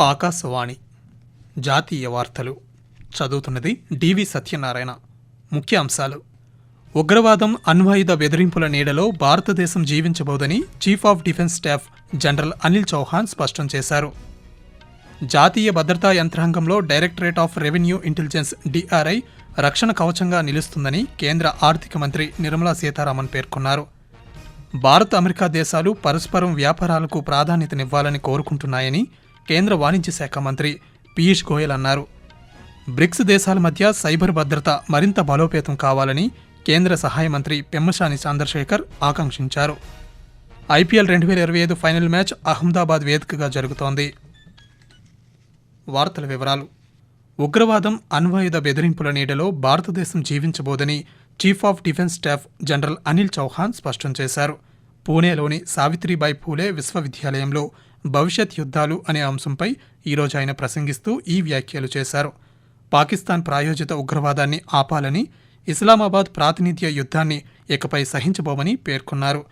ఆకాశవాణి. జాతీయ వార్తలు. చదువుతున్నది డివి సత్యనారాయణ. ముఖ్య అంశాలు ఉగ్రవాదం అణ్వాయుధ బెదిరింపుల నీడలో భారతదేశం జీవించబోదని chief of defence staff general Anil Chauhan స్పష్టం చేశారు. జాతీయ భద్రతా యంత్రాంగంలో directorate of revenue intelligence DRI రక్షణ కవచంగా నిలుస్తుందని కేంద్ర ఆర్థిక మంత్రి నిర్మలా సీతారామన్ పేర్కొన్నారు. భారత్ అమెరికా దేశాలు పరస్పరం వ్యాపారాలకు ప్రాధాన్యతనివ్వాలని కోరుకుంటున్నాయని కేంద్ర వాణిజ్య శాఖ మంత్రి పీయూష్ గోయల్ అన్నారు. బ్రిక్స్ దేశాల మధ్య సైబర్ భద్రత మరింత బలోపేతం కావాలని కేంద్ర సహాయ మంత్రి పెమ్మసాని చంద్రశేఖర్ ఆకాంక్షించారు. ఐపీఎల్ రెండు వేల ఇరవై ఐదు ఫైనల్ మ్యాచ్ అహ్మదాబాద్ వేదికగా జరుగుతోంది. వార్తల వివరాలు. ఉగ్రవాదం అణ్వాయుధ బెదిరింపుల నీడలో భారతదేశం జీవించబోదని chief of defence staff general Anil Chauhan స్పష్టం చేశారు. పూణేలోని సావిత్రిబాయి పూలే విశ్వవిద్యాలయంలో భవిష్యత్ యుద్ధాలు అనే అంశంపై ఈరోజు ఆయన ప్రసంగిస్తూ ఈ వ్యాఖ్యలు చేశారు. పాకిస్తాన్ ప్రాయోజిత ఉగ్రవాదాన్ని ఆపాలని ఇస్లామాబాద్ ప్రాతినిధ్య యుద్ధాన్ని ఇకపై సహించబోమని పేర్కొన్నారు.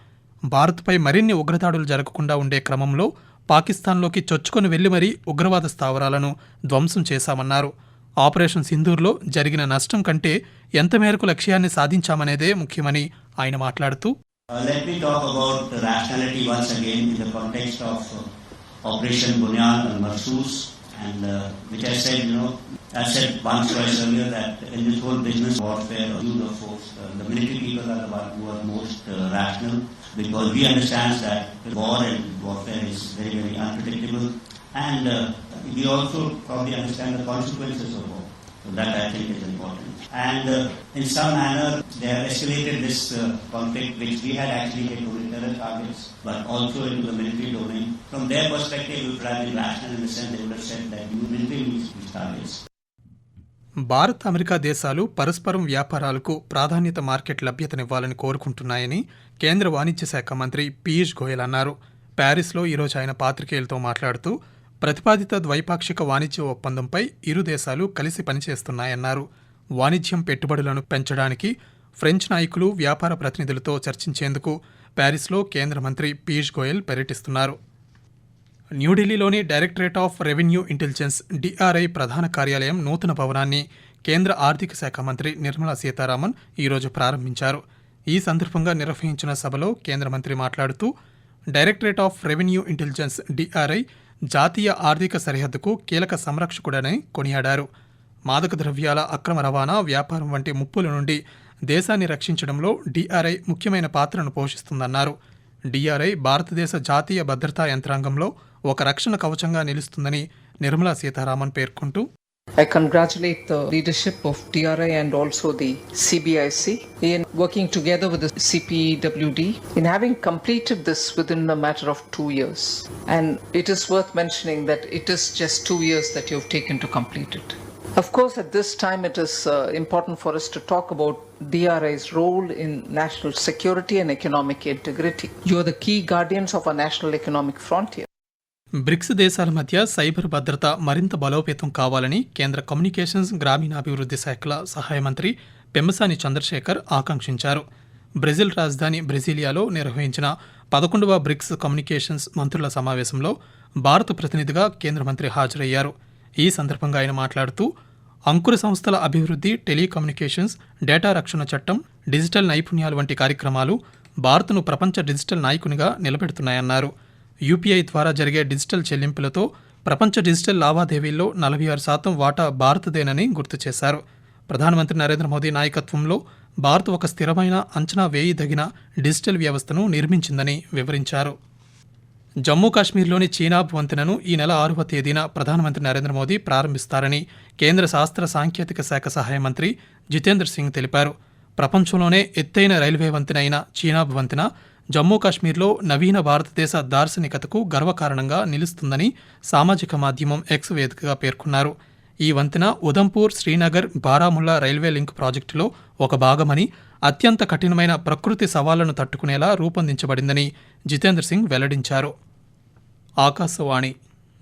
భారత్పై మరిన్ని ఉగ్రదాడులు జరగకుండా ఉండే క్రమంలో పాకిస్తాన్లోకి చొచ్చుకొని వెళ్ళి మరీ ఉగ్రవాద స్థావరాలను ధ్వంసం చేశామన్నారు. ఆపరేషన్ సింధూర్లో జరిగిన నష్టం కంటే ఎంత మేరకు లక్ష్యాన్ని సాధించామనేదే ముఖ్యమని ఆయన మాట్లాడుతూ Uh, let me talk about rationality once again in the context of uh, Operation Bunyan and Marsus, and uh, which I said, you know, I said once twice earlier that in this whole business warfare or use of force, uh, the military people are the ones who are most uh, rational. Because we understand that war and warfare is very, very unpredictable, and uh, we also probably understand the consequences of war. So that I think is important. And uh, in some manner, they have escalated this uh, conflict, which we had actually hit only terror targets, but also into the military domain. From their perspective, it would have been rational in the sense they would have said that you military needs these targets. Bharat America దేశాలు పరస్పరం వ్యాపారాలకు ప్రాధాన్యత market లభ్యతనివ్వాలని కోరుకుంటున్నాయని కేంద్ర వాణిజ్య శాఖ మంత్రి పీయూష్ గోయల్ అన్నారు ప్యారిస్లో ఈరోజు ఆయన పాత్రికేయులతో మాట్లాడుతూ ప్రతిపాదిత ద్వైపాక్షిక వాణిజ్య ఒప్పందంపై ఇరు దేశాలు కలిసి పనిచేస్తున్నాయన్నారు. వాణిజ్యం పెట్టుబడులను పెంచడానికి ఫ్రెంచ్ నాయకులు వ్యాపార ప్రతినిధులతో చర్చించేందుకు ప్యారిస్లో కేంద్ర మంత్రి పీయూష్ గోయల్ పర్యటిస్తున్నారు. న్యూఢిల్లీలోని directorate of revenue intelligence DRI ప్రధాన కార్యాలయం నూతన భవనాన్ని కేంద్ర ఆర్థిక శాఖ మంత్రి నిర్మలా సీతారామన్ ఈరోజు ప్రారంభించారు. ఈ సందర్భంగా నిర్వహించిన సభలో కేంద్ర మంత్రి మాట్లాడుతూ directorate of revenue intelligence DRI జాతీయ ఆర్థిక సరిహద్దుకు కీలక సంరక్షకుడని కొనియాడారు. మాదక ద్రవ్యాల అక్రమ రవాణా వ్యాపారం వంటి ముప్పుల నుండి దేశాన్ని రక్షించడంలో డిఆర్ఐ ముఖ్యమైన పాత్రను పోషిస్తుందన్నారు. డిఆర్ఐ భారతదేశ జాతీయ భద్రతా యంత్రాంగంలో ఒక రక్షణ కవచంగా నిలుస్తుందని నిర్మలా సీతారామన్ పేర్కొంటూ I congratulate the leadership of DRI and also the CBIC in working together with the CPWD in having completed this within a matter of two years. And it is worth mentioning that it is just two years that you've taken to complete it. Of course, at this time, it is uh, important for us to talk about DRI's role in national security and economic integrity. You are the key guardians of our national economic frontier. BRICS దేశాల మధ్య cyber భద్రత మరింత బలోపేతం కావాలని కేంద్ర communications గ్రామీణాభివృద్ధి శాఖల సహాయ మంత్రి పెమ్మసాని చంద్రశేఖర్ ఆకాంక్షించారు. బ్రెజిల్ రాజధాని బ్రెజిలియాలో నిర్వహించిన పదకొండవ బ్రిక్స్ కమ్యూనికేషన్స్ మంత్రుల సమావేశంలో భారత ప్రతినిధిగా కేంద్ర మంత్రి హాజరయ్యారు. ఈ సందర్భంగా ఆయన మాట్లాడుతూ అంకుర సంస్థల అభివృద్ధి టెలికమ్యూనికేషన్స్ డేటా రక్షణ చట్టం డిజిటల్ నైపుణ్యాలు వంటి కార్యక్రమాలు భారత్ను ప్రపంచ డిజిటల్ నాయకునిగా నిలబెడుతున్నాయన్నారు. యూపీఐ ద్వారా జరిగే డిజిటల్ చెల్లింపులతో ప్రపంచ డిజిటల్ లావాదేవీల్లో నలభై ఆరు శాతం వాటా భారత్దేనని గుర్తు చేశారు. ప్రధానమంత్రి నరేంద్ర మోదీ నాయకత్వంలో భారత్ ఒక స్థిరమైన అంచనా వేయదగిన డిజిటల్ వ్యవస్థను నిర్మించిందని వివరించారు. జమ్మూ కాశ్మీర్లోని చీనాబ్ వంతెనను ఈ నెల ఆరవ తేదీన ప్రధానమంత్రి నరేంద్ర మోదీ ప్రారంభిస్తారని కేంద్ర శాస్త్ర సాంకేతిక శాఖ సహాయ మంత్రి జితేంద్ర సింగ్ తెలిపారు. ప్రపంచంలోనే ఎత్తైన రైల్వే వంతెన అయిన చీనాబ్ వంతెన జమ్మూ కాశ్మీర్లో నవీన భారతదేశ దార్శనికతకు గర్వకారణంగా నిలుస్తుందని సామాజిక మాధ్యమం ఎక్స్ వేదికగా పేర్కొన్నారు. ఈ వంతెన ఉదంపూర్ శ్రీనగర్ బారాముల్లా రైల్వే లింక్ ప్రాజెక్టులో ఒక భాగమని అత్యంత కఠినమైన ప్రకృతి సవాళ్ళను తట్టుకునేలా రూపొందించబడిందని జితేంద్ర సింగ్ వెల్లడించారు. ఆకాశవాణి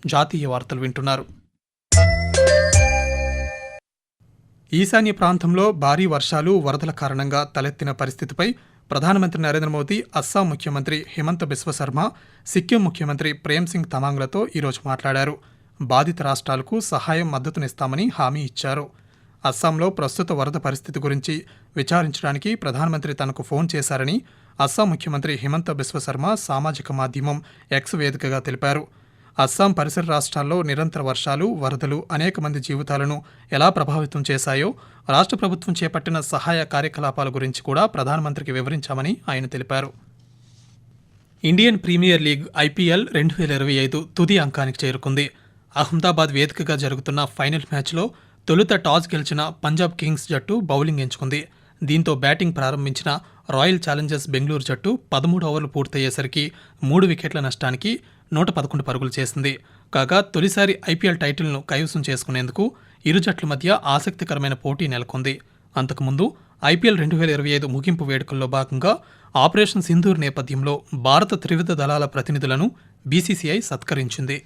జాతీయ వార్తలు వింటున్నారు. ఈశాన్య ప్రాంతంలో భారీ వర్షాలు వరదల కారణంగా తలెత్తిన పరిస్థితిపై ప్రధానమంత్రి నరేంద్ర మోదీ అస్సాం ముఖ్యమంత్రి హిమంత బిశ్వశర్మ సిక్కిం ముఖ్యమంత్రి ప్రేమ్ సింగ్ తమాంగ్లతో ఈరోజు మాట్లాడారు. బాధిత రాష్ట్రాలకు సహాయం మద్దతునిస్తామని హామీ ఇచ్చారు. అస్సాంలో ప్రస్తుత వరద పరిస్థితి గురించి విచారించడానికి ప్రధానమంత్రి తనకు ఫోన్ చేశారని అస్సాం ముఖ్యమంత్రి హిమంత బిశ్వశర్మ సామాజిక మాధ్యమం ఎక్స్ వేదికగా తెలిపారు. అస్సాం పరిసర రాష్ట్రాల్లో నిరంతర వర్షాలు వరదలు అనేక మంది జీవితాలను ఎలా ప్రభావితం చేశాయో రాష్ట్ర ప్రభుత్వం చేపట్టిన సహాయ కార్యకలాపాల గురించి కూడా ప్రధానమంత్రికి వివరించామని ఆయన తెలిపారు. ఇండియన్ ప్రీమియర్ లీగ్ ఐపీఎల్ రెండు వేల ఇరవై ఐదు తుది అంకానికి చేరుకుంది. అహ్మదాబాద్ వేదికగా జరుగుతున్న ఫైనల్ మ్యాచ్లో తొలుత టాస్ గెలిచిన పంజాబ్ కింగ్స్ జట్టు బౌలింగ్ ఎంచుకుంది. దీంతో బ్యాటింగ్ ప్రారంభించిన రాయల్ ఛాలెంజర్స్ బెంగళూరు జట్టు పదమూడు ఓవర్లు పూర్తయ్యేసరికి మూడు వికెట్ల నష్టానికి నూట పదకొండు పరుగులు చేసింది. కాగా తొలిసారి ఐపీఎల్ టైటిల్ను కైవసం చేసుకునేందుకు ఇరు జట్ల మధ్య ఆసక్తికరమైన పోటీ నెలకొంది. అంతకుముందు ఐపీఎల్ రెండు వేల ఇరవై ఐదు ముగింపు వేడుకల్లో భాగంగా ఆపరేషన్ సింధూర్ నేపథ్యంలో భారత త్రివిధ దళాల ప్రతినిధులను బీసీసీఐ సత్కరించింది.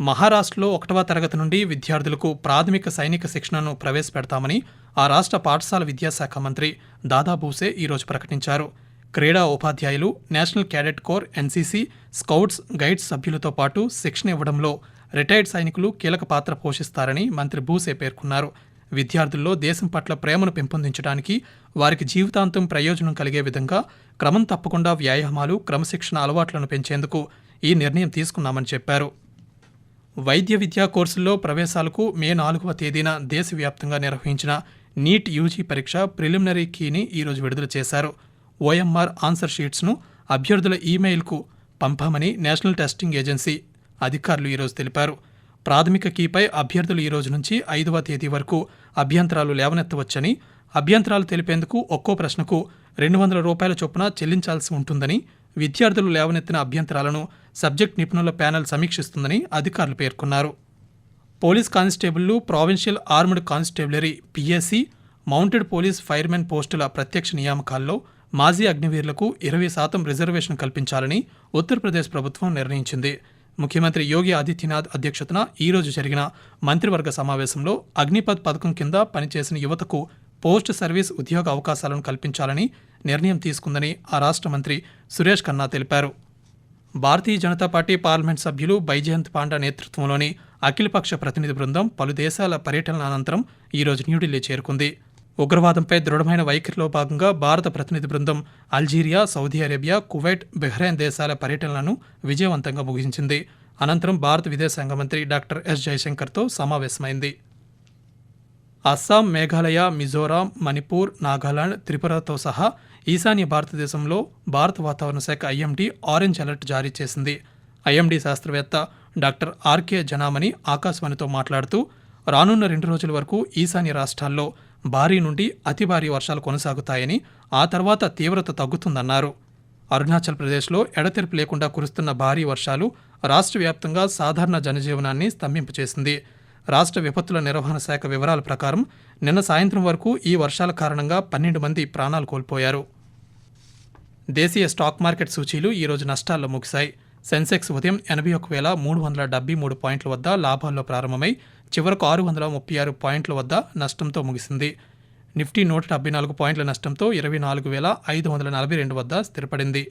మహారాష్ట్రలో ఒకటవ తరగతి నుండి విద్యార్థులకు ప్రాథమిక సైనిక శిక్షణను ప్రవేశపెడతామని ఆ రాష్ట్ర పాఠశాల విద్యాశాఖ మంత్రి దాదాభూసే ఈరోజు ప్రకటించారు. క్రీడా ఉపాధ్యాయులు national cadet corps NCC scouts guides సభ్యులతో పాటు శిక్షణ ఇవ్వడంలో రిటైర్డ్ సైనికులు కీలక పాత్ర పోషిస్తారని మంత్రి భూసే పేర్కొన్నారు. విద్యార్థుల్లో దేశం పట్ల ప్రేమను పెంపొందించడానికి వారికి జీవితాంతం ప్రయోజనం కలిగే విధంగా క్రమం తప్పకుండా వ్యాయామాలు క్రమశిక్షణ అలవాట్లను పెంచేందుకు ఈ నిర్ణయం తీసుకున్నామని చెప్పారు. వైద్య విద్యా కోర్సుల్లో ప్రవేశాలకు మే నాలుగవ తేదీన దేశవ్యాప్తంగా నిర్వహించిన నీట్ యూజీ పరీక్ష ప్రిలిమినరీ కీని ఈరోజు విడుదల చేశారు. ఓఎంఆర్ ఆన్సర్ షీట్స్ను అభ్యర్థుల ఈమెయిల్కు పంపామని నేషనల్ టెస్టింగ్ ఏజెన్సీ అధికారులు ఈరోజు తెలిపారు. ప్రాథమిక కీపై అభ్యర్థులు ఈరోజు నుంచి ఐదవ తేదీ వరకు అభ్యంతరాలు లేవనెత్తవచ్చని అభ్యంతరాలు తెలిపేందుకు ఒక్కో ప్రశ్నకు రెండు వందల రూపాయల చొప్పున చెల్లించాల్సి ఉంటుందని విద్యార్థులు లేవనెత్తిన అభ్యంతరాలను సబ్జెక్ట్ నిపుణుల ప్యానెల్ సమీక్షిస్తుందని అధికారులు పేర్కొన్నారు. Police కానిస్టేబుళ్ళు provincial armed constabulary PSC mounted police firemen పోస్టుల ప్రత్యక్ష నియామకాల్లో మాజీ అగ్నివీరులకు ఇరవై శాతం రిజర్వేషన్ కల్పించాలని ఉత్తరప్రదేశ్ ప్రభుత్వం నిర్ణయించింది. ముఖ్యమంత్రి యోగి ఆదిత్యనాథ్ అధ్యక్షతన ఈ రోజు జరిగిన మంత్రివర్గ సమావేశంలో అగ్నిపథ్ పథకం కింద పనిచేసిన యువతకు పోస్ట్ సర్వీస్ ఉద్యోగ అవకాశాలను కల్పించాలని నిర్ణయం తీసుకుందని ఆ రాష్ట్ర మంత్రి సురేష్ ఖన్నా తెలిపారు. భారతీయ జనతా పార్టీ పార్లమెంట్ సభ్యులు బైజయంత్ పాండా నేతృత్వంలోని అఖిలపక్ష ప్రతినిధి బృందం పలు దేశాల పర్యటన అనంతరం ఈరోజు న్యూఢిల్లీ చేరుకుంది. ఉగ్రవాదంపై దృఢమైన వైఖరిలో భాగంగా భారత ప్రతినిధి బృందం Algeria Saudi Arabia Kuwait Bahrain దేశాల పర్యటనలను విజయవంతంగా ముగించింది. అనంతరం భారత విదేశాంగ మంత్రి డాక్టర్ ఎస్ జయశంకర్తో సమావేశమైంది. అస్సాం మేఘాలయ మిజోరాం మణిపూర్ నాగాలాండ్ త్రిపురతో సహా ఈశాన్య భారతదేశంలో భారత వాతావరణ శాఖ ఐఎండీ ఆరెంజ్ అలర్ట్ జారీ చేసింది. ఐఎండీ శాస్త్రవేత్త డాక్టర్ ఆర్కే జనామణి ఆకాశవాణితో మాట్లాడుతూ రానున్న రెండు రోజుల వరకు ఈశాన్య రాష్ట్రాల్లో భారీ నుండి అతి భారీ వర్షాలు కొనసాగుతాయని ఆ తర్వాత తీవ్రత తగ్గుతుందన్నారు. అరుణాచల్ ప్రదేశ్లో ఎడతెరిపి లేకుండా కురుస్తున్న భారీ వర్షాలు రాష్ట్ర వ్యాప్తంగా సాధారణ జనజీవనాన్ని స్తంభింపచేసింది రాష్ట్ర విపత్తుల నిర్వహణ శాఖ వివరాల ప్రకారం నిన్న సాయంత్రం వరకు ఈ వర్షాల కారణంగా పన్నెండు మంది ప్రాణాలు కోల్పోయారు. దేశీయ స్టాక్ మార్కెట్ సూచీలు ఈరోజు నష్టాల్లో ముగిశాయి. సెన్సెక్స్ ఉదయం ఎనభై ఒక వేల మూడు వందల డెబ్బై మూడు పాయింట్ల వద్ద లాభాల్లో ప్రారంభమై చివరకు ఆరు వందల ముప్పై ఆరు పాయింట్ల వద్ద నష్టంతో ముగిసింది. నిఫ్టీ నూట డెబ్బై నాలుగు పాయింట్ల నష్టంతో ఇరవై నాలుగు వేల ఐదు వందల నలభై రెండు వద్ద స్థిరపడింది.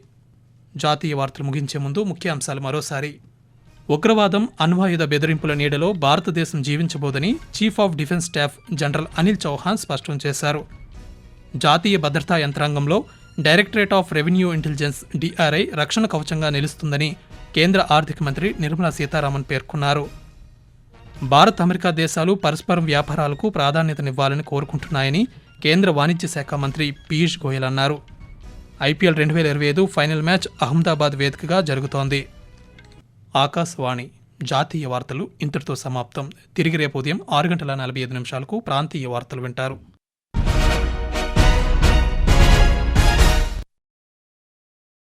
జాతీయ వార్తలు ముగించే ముందు ముఖ్యాంశాలు మరోసారి. ఉగ్రవాదం అణ్వాయుధ బెదిరింపుల నీడలో భారతదేశం జీవించబోదని chief of defence staff general Anil Chauhan స్పష్టం చేశారు. జాతీయ భద్రతా యంత్రాంగంలో directorate of revenue intelligence DRI రక్షణ కవచంగా నిలుస్తుందని కేంద్ర ఆర్థిక మంత్రి నిర్మలా సీతారామన్ పేర్కొన్నారు. భారత్ అమెరికా దేశాలు పరస్పరం వ్యాపారాలకు ప్రాధాన్యతనివ్వాలని కోరుకుంటున్నాయని కేంద్ర వాణిజ్య శాఖ మంత్రి పీయూష్ గోయల్ అన్నారు. ఐపీఎల్ రెండు వేల ఇరవై ఐదు ఫైనల్ మ్యాచ్ అహ్మదాబాద్ వేదికగా జరుగుతోంది. ఆకాశవాణి జాతీయ వార్తలు ఇంతటితో సమాప్తం. తిరిగి రేపు ఉదయం ఆరు గంటల నలభై ఐదు నిమిషాలకు ప్రాంతీయ వార్తలు వింటారు.